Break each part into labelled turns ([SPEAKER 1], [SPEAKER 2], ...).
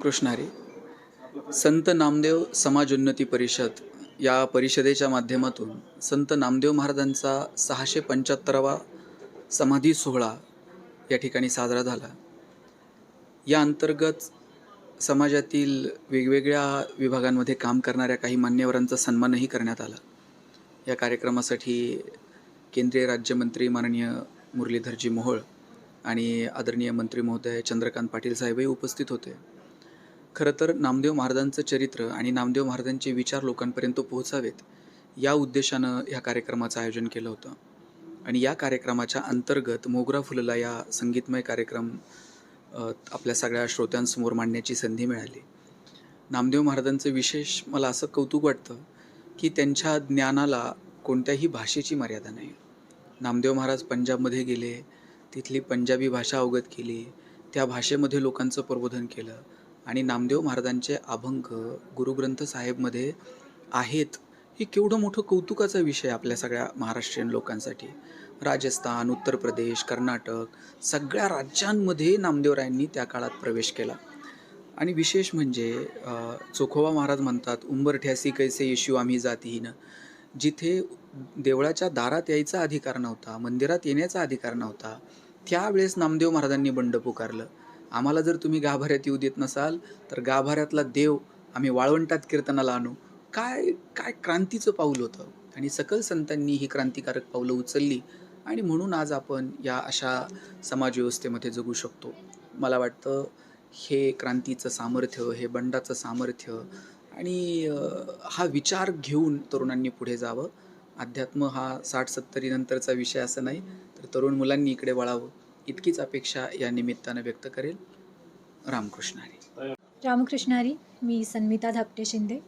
[SPEAKER 1] रामकृष्ण संत नामदेव समाजोन्नती परिषद या परिषदेच्या माध्यमातून संत नामदेव महाराजांचा सहाशे पंच्याहत्तरावा समाधी सोहळा या ठिकाणी साजरा झाला. या अंतर्गत समाजातील वेगवेगळ्या विभागांमध्ये काम करणाऱ्या काही मान्यवरांचा सन्मानही करण्यात आला. या कार्यक्रमासाठी केंद्रीय राज्यमंत्री माननीय मुरलीधरजी मोहोळ आणि आदरणीय मंत्री महोदय चंद्रकांत पाटील साहेबही उपस्थित होते. खरं तर नामदेव महाराजांचं चरित्र आणि नामदेव महाराजांचे विचार लोकांपर्यंत पोहोचावेत या उद्देशानं ह्या कार्यक्रमाचं आयोजन केलं होतं. आणि या कार्यक्रमाच्या अंतर्गत मोगरा फुलला या संगीतमय कार्यक्रम आपल्या सगळ्या श्रोत्यांसमोर मांडण्याची संधी मिळाली. नामदेव महाराजांचं विशेष मला असं कौतुक वाटतं की त्यांच्या ज्ञानाला कोणत्याही भाषेची मर्यादा नाही. नामदेव महाराज पंजाबमध्ये गेले तिथली पंजाबी भाषा अवगत केली त्या भाषेमध्ये लोकांचं प्रबोधन केलं आणि नामदेव महाराजांचे अभंग गुरुग्रंथ साहेबमध्ये आहेत हे केवढं मोठं कौतुकाचा विषय आपल्या सगळ्या महाराष्ट्रीयन लोकांसाठी. राजस्थान उत्तर प्रदेश कर्नाटक सगळ्या राज्यांमध्ये नामदेवरायांनी त्या काळात प्रवेश केला. आणि विशेष म्हणजे चोखोबा महाराज म्हणतात उंबरठ्यासी कैसे येशू आम्ही जातीहीन. जिथे देवळाच्या दारात यायचा अधिकार नव्हता मंदिरात येण्याचा अधिकार नव्हता त्यावेळेस नामदेव महाराजांनी बंड पुकारलं. आम्हाला जर तुम्ही गाभाऱ्यात येऊ देत नसाल तर गाभाऱ्यातला देव आम्ही वाळवंटात कीर्तनाला आणू. काय काय क्रांतीचं पाऊल होतं? आणि सकल संतांनी ही क्रांतिकारक पावलं उचलली आणि म्हणून आज आपण या अशा समाजव्यवस्थेमध्ये जगू शकतो. मला वाटतं हे क्रांतीचं सामर्थ्य हे बंडाचं सामर्थ्य आणि हा विचार घेऊन तरुणांनी पुढे जावं. अध्यात्म हा साठ सत्तरी नंतरचा विषय असं नाही तर तरुण मुलांनी इकडे वळावं. इतकीच अपेक्षा या निमित्तानं व्यक्त करेल रामकृष्णारी
[SPEAKER 2] रामकृष्णारी मी सन्मिता धाकटे शिंदे.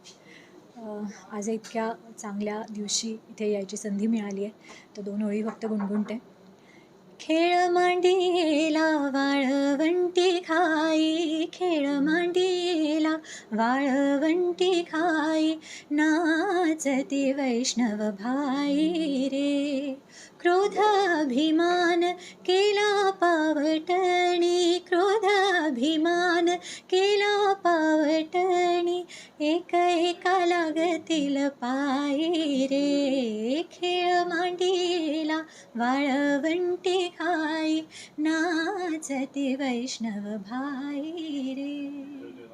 [SPEAKER 2] आज इतक्या चांगल्या दिवशी इथे यायची संधी मिळाली आहे. तर दोन ओळी फक्त गुणगुणते. खेळ मांडीला वाळवंटी खाई खेळ मांडीला वाळवंटी खाई नाचती वैष्णव भाई रे. क्रोध भीमा केला पावटणी एक एका लागतील पायी रे. खेळ मांडीला वाळवंटी खाई नाचती वैष्णव भाई रे.